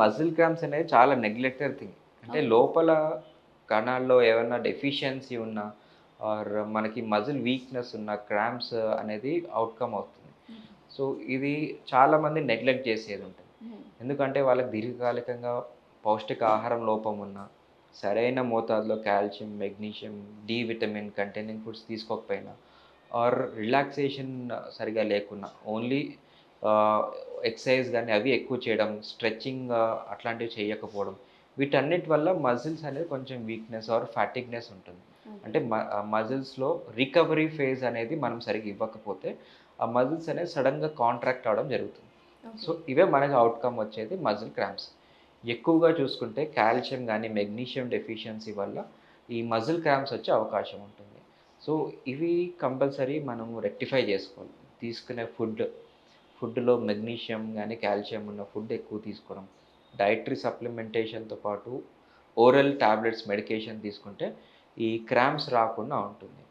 Muscle cramps అనేది చాలా neglected thing. అంటే లోపల కణాల్లో ఏమైనా డెఫిషియన్సీ ఉన్నా ఆర్ మనకి మజిల్ వీక్నెస్ ఉన్న క్రామ్స్ అనేది అవుట్కమ్ అవుతుంది. సో ఇది చాలామంది నెగ్లెక్ట్ చేసేది ఉంటుంది. ఎందుకంటే వాళ్ళకి దీర్ఘకాలికంగా పౌష్టిక ఆహారం లోపం ఉన్న సరైన మోతాదులో calcium magnesium D vitamin containing foods తీసుకోకపోయినా or relaxation సరిగా లేకున్నా ఓన్లీ ఎక్సర్సైజ్ కానీ అవి ఎక్కువ చేయడం స్ట్రెచ్చింగ్ అట్లాంటివి చేయకపోవడం వీటన్నిటి వల్ల మజిల్స్ అనేది కొంచెం వీక్నెస్ ఆర్ ఫ్యాటిక్నెస్ ఉంటుంది. అంటే మజిల్స్లో రికవరీ ఫేజ్ అనేది మనం సరిగ్గా ఇవ్వకపోతే ఆ మజిల్స్ అనేది సడన్గా కాంట్రాక్ట్ అవడం జరుగుతుంది. సో ఇవే మనకి అవుట్కమ్ వచ్చేది మజిల్ క్రాంప్స్. ఎక్కువగా చూసుకుంటే కాల్షియం కానీ మెగ్నీషియం డెఫిషియన్సీ వల్ల ఈ మజిల్ క్రాంప్స్ వచ్చే అవకాశం ఉంటుంది. సో ఇవి కంపల్సరీ మనం రెక్టిఫై చేసుకోవాలి. తీసుకునే ఫుడ్ ఫుడ్లో మెగ్నీషియం కానీ కాల్షియం ఉన్న ఫుడ్ ఎక్కువ తీసుకోవడం. డైటరీ సప్లిమెంటేషన్తో పాటు ఓరల్ టాబ్లెట్స్ మెడికేషన్ తీసుకుంటే ఈ క్రామ్స్ రాకుండా ఉంటుంది.